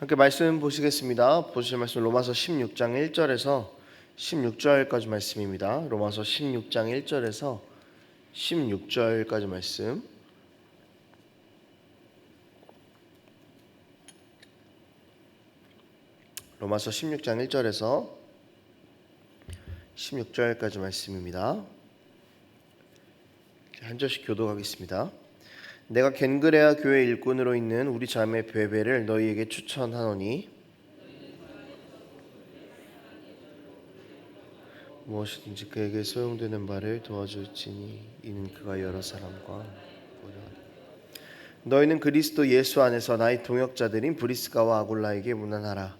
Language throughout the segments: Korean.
함께 말씀 보시겠습니다. 보실 말씀 로마서 16장 1절에서 16절까지 말씀입니다. 로마서 16장 1절에서 16절까지 말씀. 로마서 16장 1절에서 16절까지 말씀입니다. 한 절씩 교독하겠습니다. 내가 겐그레아 교회 일꾼으로 있는 우리 자매 베베를 너희에게 추천하노니. 무엇이든지 그에게 소용되는 바를 도와줄지니 이는 그가 여러 사람과 너희는 그리스도 예수 안에서 나의 동역자들인 브리스가와 아굴라에게 문안하라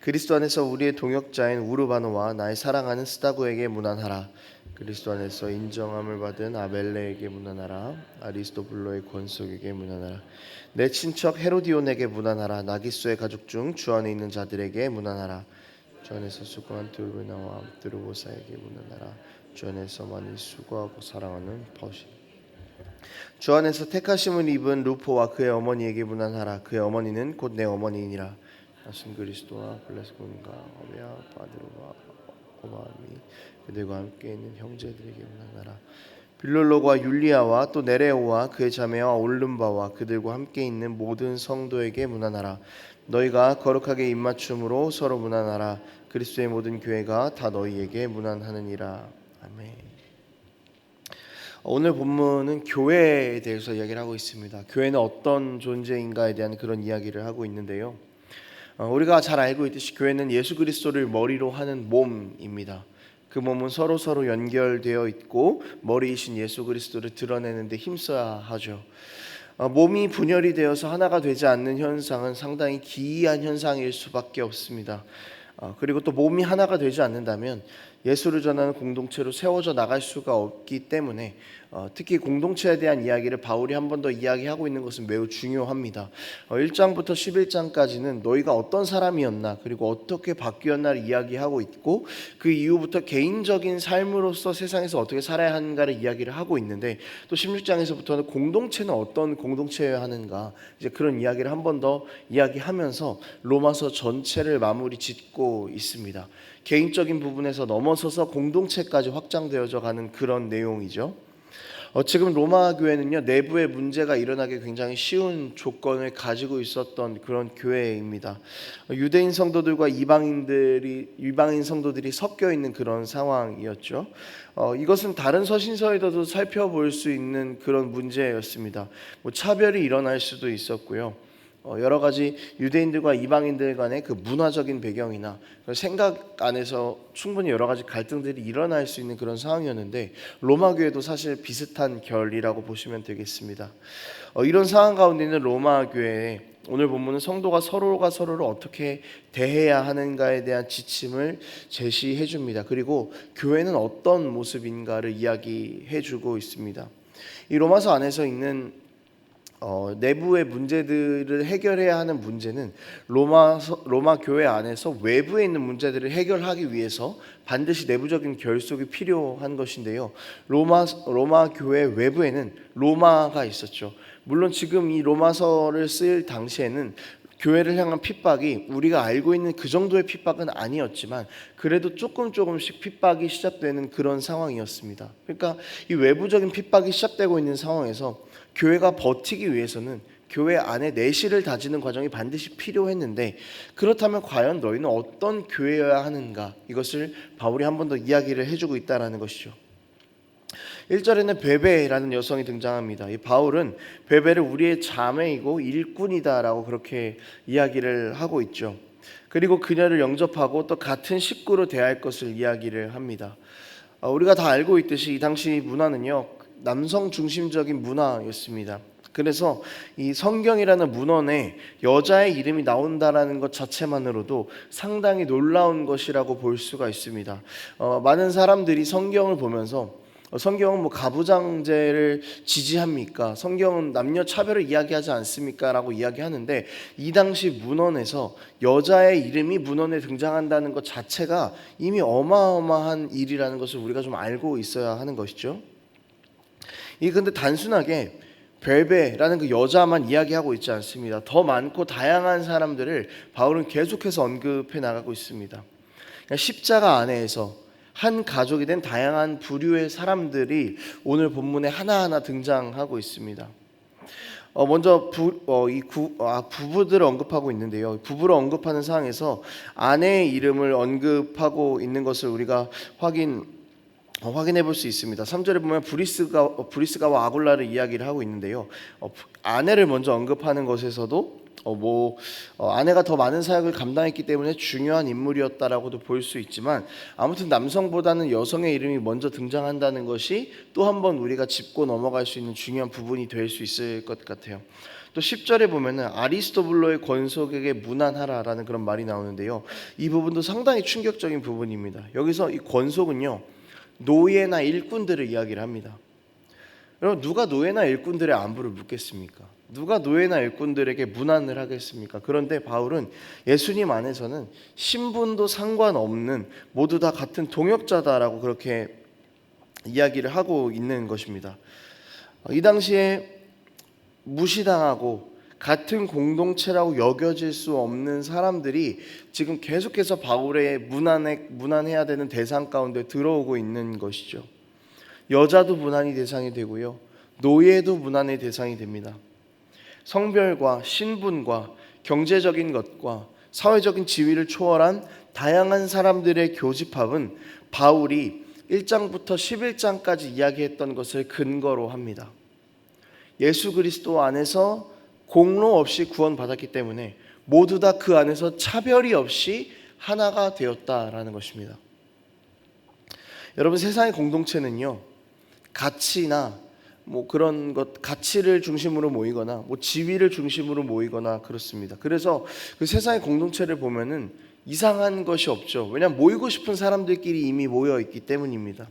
그리스도 안에서 우리의 동역자인 우르바노와 나의 사랑하는 스타고에게 문안하라. 그리스도 안에서 인정함을 받은 아벨레에게 문안하라. 아리스토블로의 권속에게 문안하라. 내 친척 헤로디온에게 문안하라. 나기수의 가족 중 주 안에 있는 자들에게 문안하라. 주 안에서 수고한 두르나와 드루보사에게 문안하라. 주 안에서 많이 수고하고 사랑하는 버시. 주 안에서 택하심을 입은 루포와 그의 어머니에게 문안하라. 그의 어머니는 곧 내 어머니니라. 나신 그리스도와 블레스군과 어베아 바드로와 오마미 그들과 함께 있는 형제들에게 문안하라. 빌롤로과 율리아와 또 네레오와 그의 자매와 올름바와 그들과 함께 있는 모든 성도에게 문안하라. 너희가 거룩하게 입맞춤으로 서로 문안하라. 그리스도의 모든 교회가 다 너희에게 문안하느니라. 아멘. 오늘 본문은 교회에 대해서 이야기를 하고 있습니다. 교회는 어떤 존재인가에 대한 그런 이야기를 하고 있는데요. 어, 우리가 잘 알고 있듯이 교회는 예수 그리스도를 머리로 하는 몸입니다. 그 몸은 서로 서로 연결되어 있고 머리이신 예수 그리스도를 드러내는데 힘써야 하죠. 어, 몸이 분열이 되어서 하나가 되지 않는 현상은 상당히 기이한 현상일 수밖에 없습니다. 어, 그리고 또 몸이 하나가 되지 않는다면 예수를 전하는 공동체로 세워져 나갈 수가 없기 때문에 어, 특히 공동체에 대한 이야기를 바울이 한 번 더 이야기하고 있는 것은 매우 중요합니다. 어, 1장부터 11장까지는 너희가 어떤 사람이었나 그리고 어떻게 바뀌었나를 이야기하고 있고 그 이후부터 개인적인 삶으로서 세상에서 어떻게 살아야 하는가를 이야기를 하고 있는데 또 16장에서부터는 공동체는 어떤 공동체여야 하는가 이제 그런 이야기를 한 번 더 이야기하면서 로마서 전체를 마무리 짓고 있습니다. 개인적인 부분에서 넘어서서 공동체까지 확장되어져 가는 그런 내용이죠. 어, 지금 로마 교회는요 내부에 문제가 일어나기 굉장히 쉬운 조건을 가지고 있었던 그런 교회입니다. 어, 유대인 성도들과 이방인들이 이방인 성도들이 섞여 있는 그런 상황이었죠. 어, 이것은 다른 서신서에도 살펴볼 수 있는 그런 문제였습니다. 뭐 차별이 일어날 수도 있었고요. 어, 여러 가지 유대인들과 이방인들 간의 그 문화적인 배경이나 그 생각 안에서 충분히 여러 가지 갈등들이 일어날 수 있는 그런 상황이었는데 로마 교회도 사실 비슷한 결이라고 보시면 되겠습니다. 어, 이런 상황 가운데 있는 로마 교회에 오늘 본문은 성도가 서로가 서로를 어떻게 대해야 하는가에 대한 지침을 제시해 줍니다. 그리고 교회는 어떤 모습인가를 이야기해 주고 있습니다. 이 로마서 안에서 있는 어, 내부의 문제들을 해결해야 하는 문제는 로마 로마 교회 안에서 외부에 있는 문제들을 해결하기 위해서 반드시 내부적인 결속이 필요한 것인데요. 로마 로마 교회 외부에는 로마가 있었죠. 물론 지금 이 로마서를 쓸 당시에는 교회를 향한 핍박이 우리가 알고 있는 그 정도의 핍박은 아니었지만 그래도 조금 조금씩 핍박이 시작되는 그런 상황이었습니다. 그러니까 이 외부적인 핍박이 시작되고 있는 상황에서 교회가 버티기 위해서는 교회 안에 내실을 다지는 과정이 반드시 필요했는데 그렇다면 과연 너희는 어떤 교회여야 하는가 이것을 바울이 한 번 더 이야기를 해주고 있다라는 것이죠. 1절에는 베베라는 여성이 등장합니다. 이 바울은 베베를 우리의 자매이고 일꾼이다라고 그렇게 이야기를 하고 있죠. 그리고 그녀를 영접하고 또 같은 식구로 대할 것을 이야기를 합니다. 어, 우리가 다 알고 있듯이 이 당시 문화는요 남성 중심적인 문화였습니다. 그래서 이 성경이라는 문헌에 여자의 이름이 나온다라는 것 자체만으로도 상당히 놀라운 것이라고 볼 수가 있습니다. 어, 많은 사람들이 성경을 보면서 어, 성경은 뭐 가부장제를 지지합니까? 성경은 남녀 차별을 이야기하지 않습니까?라고 이야기하는데 이 당시 문헌에서 여자의 이름이 문헌에 등장한다는 것 자체가 이미 어마어마한 일이라는 것을 우리가 좀 알고 있어야 하는 것이죠. 이 근데 단순하게 벨베라는 그 여자만 이야기하고 있지 않습니다. 더 많고 다양한 사람들을 바울은 계속해서 언급해 나가고 있습니다. 그러니까 십자가 안에서 한 가족이 된 다양한 부류의 사람들이 오늘 본문에 하나하나 등장하고 있습니다. 어, 먼저 부, 어, 이 구, 아, 부부들을 언급하고 있는데요. 부부를 언급하는 상황에서 아내의 이름을 언급하고 있는 것을 우리가 확인 어, 확인해 볼 수 있습니다. 3절에 보면 브리스가 어, 브리스가와 아굴라를 이야기를 하고 있는데요. 어, 아내를 먼저 언급하는 것에서도 어, 뭐 어, 아내가 더 많은 사역을 감당했기 때문에 중요한 인물이었다라고도 볼 수 있지만 아무튼 남성보다는 여성의 이름이 먼저 등장한다는 것이 또 한 번 우리가 짚고 넘어갈 수 있는 중요한 부분이 될 수 있을 것 같아요. 또 10절에 보면은 아리스토블로의 권속에게 무난하라라는 그런 말이 나오는데요. 이 부분도 상당히 충격적인 부분입니다. 여기서 이 권속은요. 노예나 일꾼들을 이야기를 합니다. 여러분 누가 노예나 일꾼들의 안부를 묻겠습니까? 누가 노예나 일꾼들에게 문안을 하겠습니까? 그런데 바울은 예수님 안에서는 신분도 상관없는 모두 다 같은 동역자다라고 그렇게 이야기를 하고 있는 것입니다. 이 당시에 무시당하고 같은 공동체라고 여겨질 수 없는 사람들이 지금 계속해서 바울의 문안에 문안해야 되는 대상 가운데 들어오고 있는 것이죠. 여자도 문안이 대상이 되고요. 노예도 문안의 대상이 됩니다. 성별과 신분과 경제적인 것과 사회적인 지위를 초월한 다양한 사람들의 교집합은 바울이 1장부터 11장까지 이야기했던 것을 근거로 합니다. 예수 그리스도 안에서 공로 없이 구원받았기 때문에 모두 다 그 안에서 차별이 없이 하나가 되었다라는 것입니다. 여러분 세상의 공동체는요. 가치나 뭐 그런 것 가치를 중심으로 모이거나 뭐 지위를 중심으로 모이거나 그렇습니다. 그래서 그 세상의 공동체를 보면은 이상한 것이 없죠. 왜냐하면 모이고 싶은 사람들끼리 이미 모여 있기 때문입니다.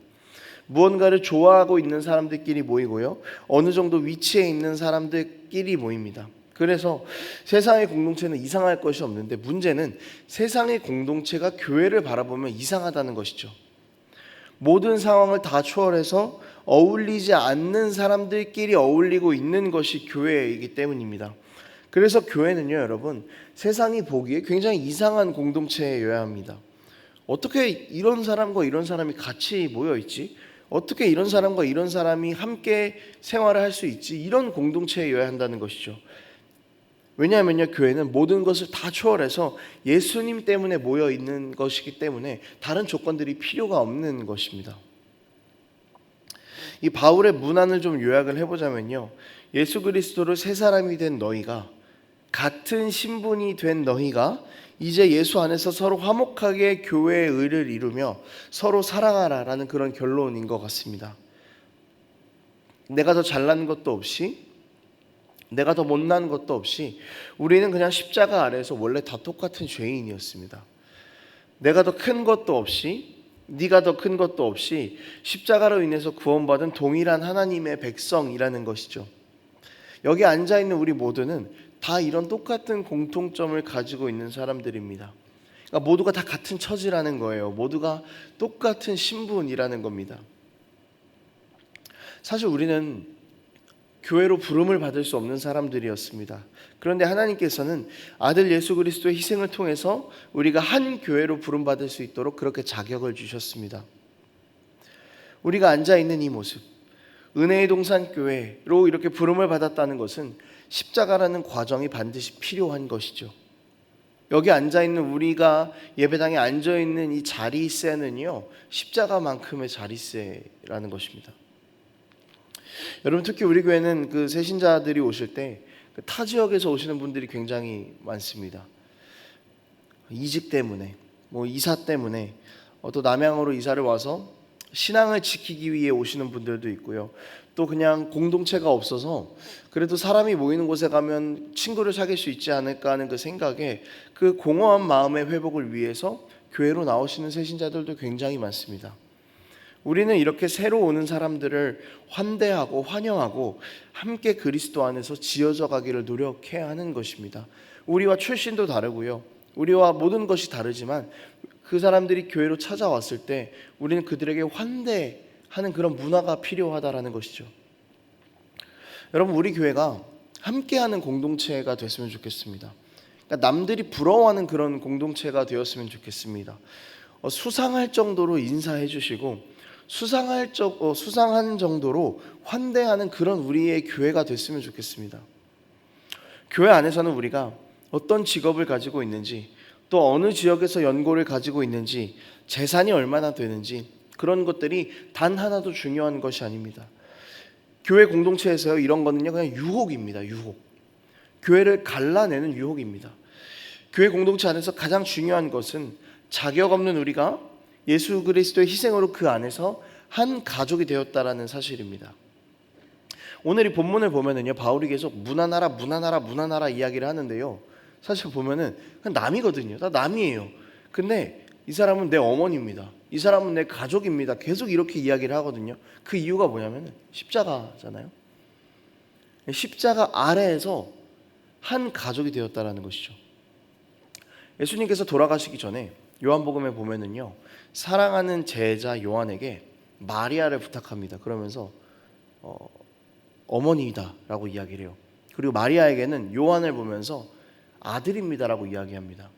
무언가를 좋아하고 있는 사람들끼리 모이고요. 어느 정도 위치에 있는 사람들끼리 모입니다. 그래서 세상의 공동체는 이상할 것이 없는데 문제는 세상의 공동체가 교회를 바라보면 이상하다는 것이죠. 모든 상황을 다 초월해서 어울리지 않는 사람들끼리 어울리고 있는 것이 교회이기 때문입니다. 그래서 교회는요, 여러분, 세상이 보기에 굉장히 이상한 공동체여야 합니다. 어떻게 이런 사람과 이런 사람이 같이 모여 있지? 어떻게 이런 사람과 이런 사람이 함께 생활을 할 수 있지? 이런 공동체여야 한다는 것이죠. 왜냐하면요, 교회는 모든 것을 다 초월해서 예수님 때문에 모여 있는 것이기 때문에 다른 조건들이 필요가 없는 것입니다. 이 바울의 문안을 좀 요약을 해보자면요, 예수 그리스도를 새 사람이 된 너희가 같은 신분이 된 너희가 이제 예수 안에서 서로 화목하게 교회의 의를 이루며 서로 사랑하라라는 그런 결론인 것 같습니다. 내가 더 잘난 것도 없이 내가 더 못난 것도 없이 우리는 그냥 십자가 아래에서 원래 다 똑같은 죄인이었습니다. 내가 더 큰 것도 없이 네가 더 큰 것도 없이 십자가로 인해서 구원받은 동일한 하나님의 백성이라는 것이죠. 여기 앉아 있는 우리 모두는 다 이런 똑같은 공통점을 가지고 있는 사람들입니다. 그러니까 모두가 다 같은 처지라는 거예요. 모두가 똑같은 신분이라는 겁니다. 사실 우리는 교회로 부름을 받을 수 없는 사람들이었습니다. 그런데 하나님께서는 아들 예수 그리스도의 희생을 통해서 우리가 한 교회로 부름 받을 수 있도록 그렇게 자격을 주셨습니다. 우리가 앉아 있는 이 모습, 은혜의 동산 교회로 이렇게 부름을 받았다는 것은 십자가라는 과정이 반드시 필요한 것이죠. 여기 앉아 있는 우리가 예배당에 앉아 있는 이 자리세는요 십자가만큼의 자리세라는 것입니다. 여러분 특히 우리 교회는 그 새신자들이 오실 때타 그 지역에서 오시는 분들이 굉장히 많습니다. 이직 때문에, 뭐 이사 때문에, 어, 또 남양으로 이사를 와서 신앙을 지키기 위해 오시는 분들도 있고요. 또 그냥 공동체가 없어서 그래도 사람이 모이는 곳에 가면 친구를 사귈 수 있지 않을까 하는 그 생각에 그 공허한 마음의 회복을 위해서 교회로 나오시는 새신자들도 굉장히 많습니다. 우리는 이렇게 새로 오는 사람들을 환대하고 환영하고 함께 그리스도 안에서 지어져 가기를 노력해야 하는 것입니다. 우리와 출신도 다르고요. 우리와 모든 것이 다르지만 그 사람들이 교회로 찾아왔을 때 우리는 그들에게 환대하는 그런 문화가 필요하다라는 것이죠. 여러분 우리 교회가 함께하는 공동체가 됐으면 좋겠습니다. 그러니까 남들이 부러워하는 그런 공동체가 되었으면 좋겠습니다. 어, 수상할 정도로 인사해 주시고 수상할 적 어, 수상한 정도로 환대하는 그런 우리의 교회가 됐으면 좋겠습니다. 교회 안에서는 우리가 어떤 직업을 가지고 있는지 또 어느 지역에서 연고를 가지고 있는지 재산이 얼마나 되는지 그런 것들이 단 하나도 중요한 것이 아닙니다. 교회 공동체에서 이런 거는요 그냥 유혹입니다. 유혹. 교회를 갈라내는 유혹입니다. 교회 공동체 안에서 가장 중요한 것은 자격 없는 우리가 예수 그리스도의 희생으로 그 안에서 한 가족이 되었다라는 사실입니다. 오늘 이 본문을 보면은요 바울이 계속 문안하라 문안하라 문안하라 이야기를 하는데요. 사실 보면은 그냥 남이거든요. 다 남이에요. 근데 이 사람은 내 어머니입니다. 이 사람은 내 가족입니다. 계속 이렇게 이야기를 하거든요. 그 이유가 뭐냐면 십자가잖아요. 십자가 아래에서 한 가족이 되었다라는 것이죠. 예수님께서 돌아가시기 전에 요한복음에 보면은요. 사랑하는 제자 요한에게 마리아를 부탁합니다. 그러면서 어, 어머니다라고 이야기를 해요. 그리고 마리아에게는 요한을 보면서 아들입니다라고 이야기합니다.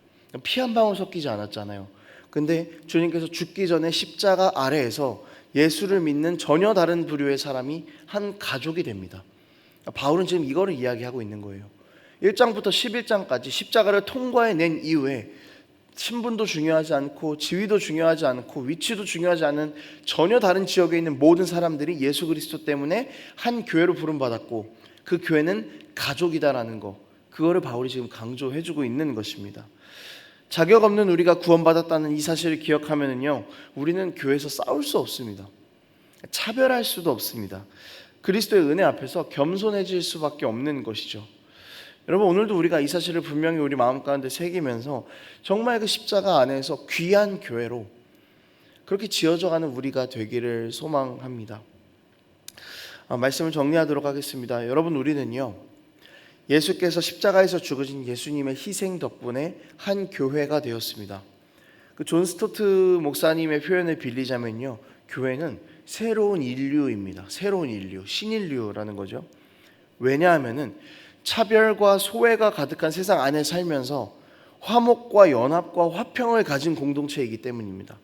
피 한 방울 섞이지 않았잖아요. 근데 주님께서 죽기 전에 십자가 아래에서 예수를 믿는 전혀 다른 부류의 사람이 한 가족이 됩니다. 바울은 지금 이거를 이야기하고 있는 거예요. 1장부터 11장까지 십자가를 통과해 낸 이후에 신분도 중요하지 않고 지위도 중요하지 않고 위치도 중요하지 않은 전혀 다른 지역에 있는 모든 사람들이 예수 그리스도 때문에 한 교회로 부름받았고 그 교회는 가족이다라는 거 그거를 바울이 지금 강조해 주고 있는 것입니다. 자격 없는 우리가 구원받았다는 이 사실을 기억하면은요. 우리는 교회에서 싸울 수 없습니다. 차별할 수도 없습니다. 그리스도의 은혜 앞에서 겸손해질 수밖에 없는 것이죠. 여러분 오늘도 우리가 이 사실을 분명히 우리 마음 가운데 새기면서 정말 그 십자가 안에서 귀한 교회로 그렇게 지어져가는 우리가 되기를 소망합니다. 아, 말씀을 정리하도록 하겠습니다. 여러분 우리는요 예수께서 십자가에서 죽으신 예수님의 희생 덕분에 한 교회가 되었습니다. 그 존 스토트 목사님의 표현을 빌리자면요 교회는 새로운 인류입니다. 새로운 인류, 신인류라는 거죠. 왜냐하면은 차별과 소외가 가득한 세상 안에 살면서 화목과 연합과 화평을 가진 공동체이기 때문입니다.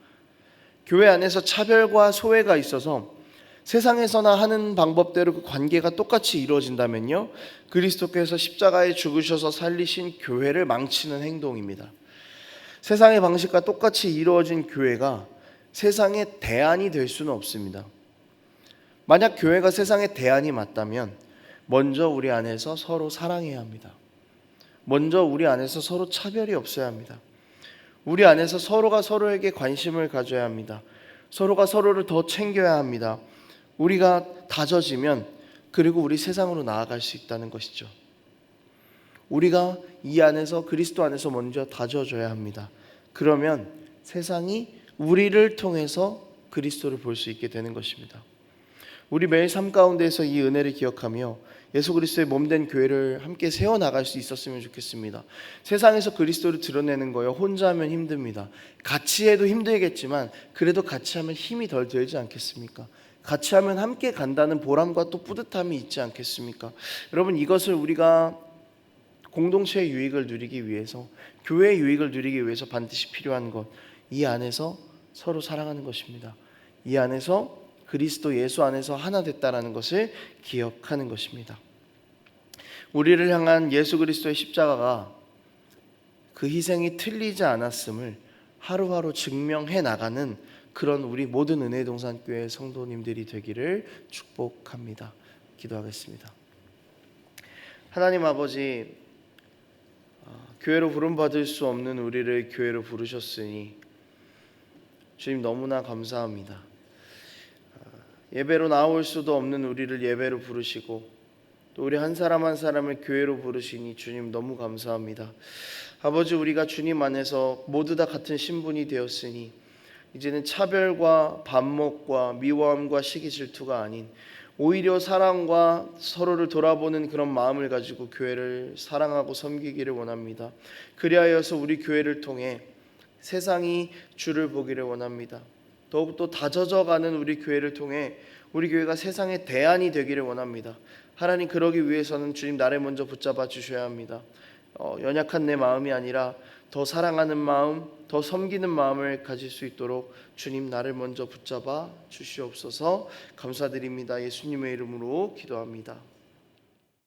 교회 안에서 차별과 소외가 있어서 세상에서나 하는 방법대로 그 관계가 똑같이 이루어진다면요. 그리스도께서 십자가에 죽으셔서 살리신 교회를 망치는 행동입니다. 세상의 방식과 똑같이 이루어진 교회가 세상의 대안이 될 수는 없습니다. 만약 교회가 세상의 대안이 맞다면 먼저 우리 안에서 서로 사랑해야 합니다. 먼저 우리 안에서 서로 차별이 없어야 합니다. 우리 안에서 서로가 서로에게 관심을 가져야 합니다. 서로가 서로를 더 챙겨야 합니다. 우리가 다져지면 그리고 우리 세상으로 나아갈 수 있다는 것이죠. 우리가 이 안에서 그리스도 안에서 먼저 다져져야 합니다. 그러면 세상이 우리를 통해서 그리스도를 볼 수 있게 되는 것입니다. 우리 매일 삶 가운데에서 이 은혜를 기억하며 예수 그리스도의 몸된 교회를 함께 세워 나갈 수 있었으면 좋겠습니다. 세상에서 그리스도를 드러내는 거요 혼자 하면 힘듭니다. 같이 해도 힘들겠지만 그래도 같이 하면 힘이 덜 들지 않겠습니까? 같이 하면 함께 간다는 보람과 또 뿌듯함이 있지 않겠습니까? 여러분 이것을 우리가 공동체의 유익을 누리기 위해서 교회의 유익을 누리기 위해서 반드시 필요한 것 이 안에서 서로 사랑하는 것입니다. 이 안에서 그리스도 예수 안에서 하나 됐다라는 것을 기억하는 것입니다. 우리를 향한 예수 그리스도의 십자가가 그 희생이 틀리지 않았음을 하루하루 증명해 나가는 그런 우리 모든 은혜 동산 교회 성도님들이 되기를 축복합니다. 기도하겠습니다. 하나님 아버지 어, 교회로 부름 받을 수 없는 우리를 교회로 부르셨으니 주님 너무나 감사합니다. 예배로 나올 수도 없는 우리를 예배로 부르시고 또 우리 한 사람 한 사람을 교회로 부르시니 주님 너무 감사합니다. 아버지 우리가 주님 안에서 모두 다 같은 신분이 되었으니 이제는 차별과 반목과 미워함과 시기 질투가 아닌 오히려 사랑과 서로를 돌아보는 그런 마음을 가지고 교회를 사랑하고 섬기기를 원합니다. 그리하여서 우리 교회를 통해 세상이 주를 보기를 원합니다. 더욱더 다져져가는 우리 교회를 통해 우리 교회가 세상의 대안이 되기를 원합니다. 하나님 그러기 위해서는 주님 나를 먼저 붙잡아 주셔야 합니다. 어, 연약한 내 마음이 아니라 더 사랑하는 마음, 더 섬기는 마음을 가질 수 있도록 주님 나를 먼저 붙잡아 주시옵소서. 감사드립니다. 예수님의 이름으로 기도합니다.